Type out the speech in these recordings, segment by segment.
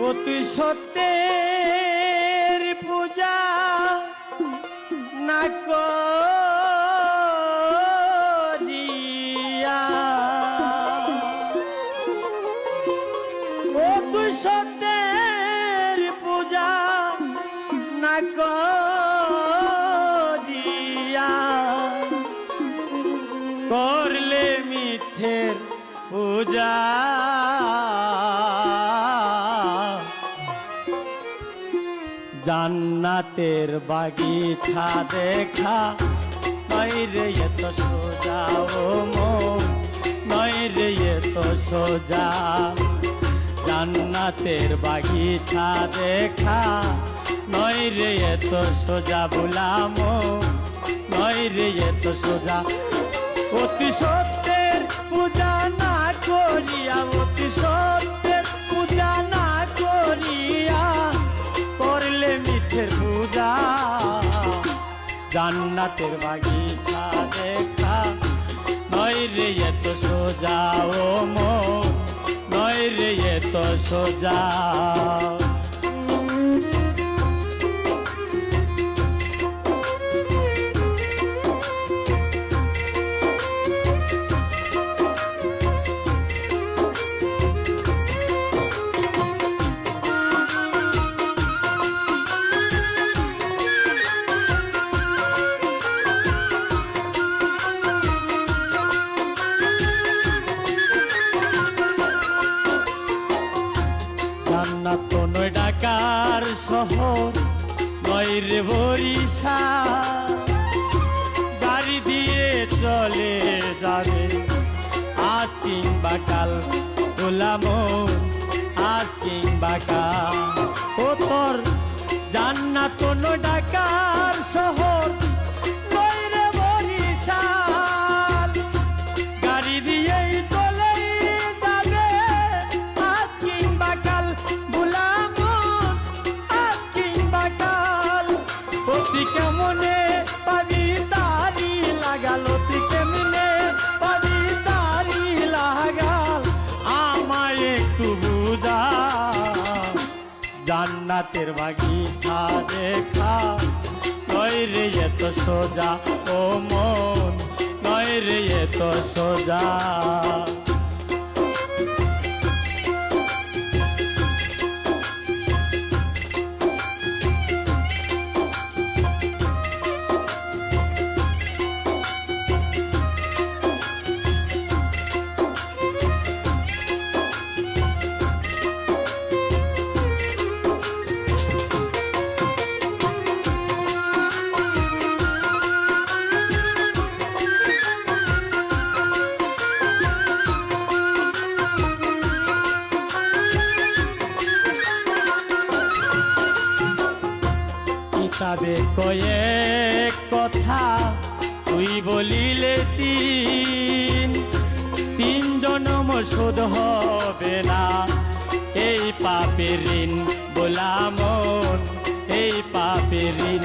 তুই সত্যের পূজা না করিয়া। তুই সত্যের পূজা না করিয়া। করলে মিথ্যের পূজা জান্নাতের বাগিচা দেখা। নয় রে এত সোজা ও মন। নয় রে এত সোজা। জান্নাতের বাগিচা দেখা। নয় রে এত সোজা বুলাম নয় রে এত সোজা। অতি সত্যের জান্নাতের বাগিচা দেখা। নয় এত সোজা ও মো নয় এত সোজা। নয় বরিশা, গাড়ি দিয়ে চলে যাবে। আজ কিংবা কাল গোলাম আজ কিংবা কাল। ও তোর জান্নাত কোনো ডাকার শহর জান্নাতের বাগিচা দেখা। নয় রে এত সোজা ও মন নয় রে এত সোজা। কয়েক কথা তুই বলিলে তিন। তিন জনম শোধ হবে না। এই পাপের ঋণ গোলামন এই পাপের ঋণ।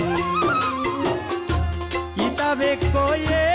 কিতাবে কয়েক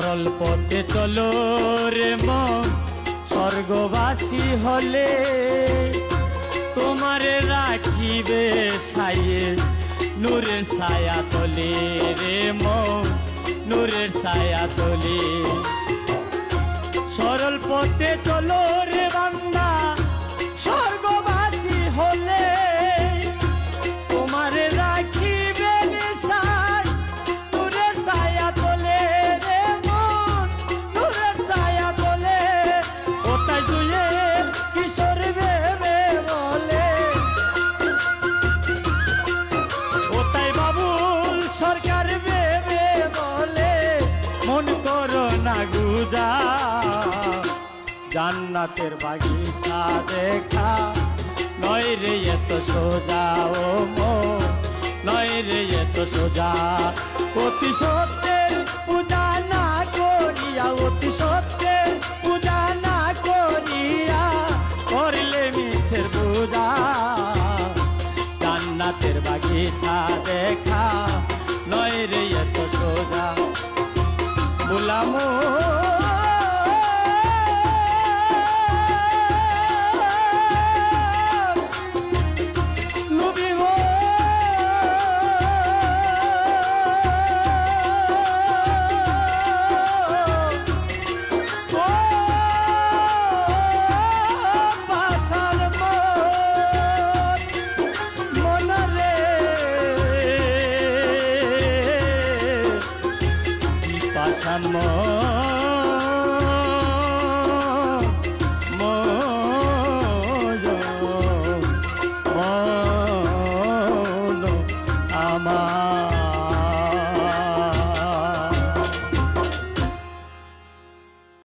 সরল পথে চলো রে মন স্বর্গবাসী হলে তোমারে রাখিবে সাইয়ে, নূরের ছায়া তলে রে মন নূরের ছায়া তলে। সরল পথে চলো জান্নাতের বাগিচা দেখা। নয় রে এত সোজা, ও মো। নয় রে এত সোজা, অতি সত্যের পূজা না করিয়া, অতি সত্যের পূজা না করিয়া করলে মিথ্যের পূজা। জান্নাতের বাগিচা দেখা, নয় রে এত সোজা। বুলামো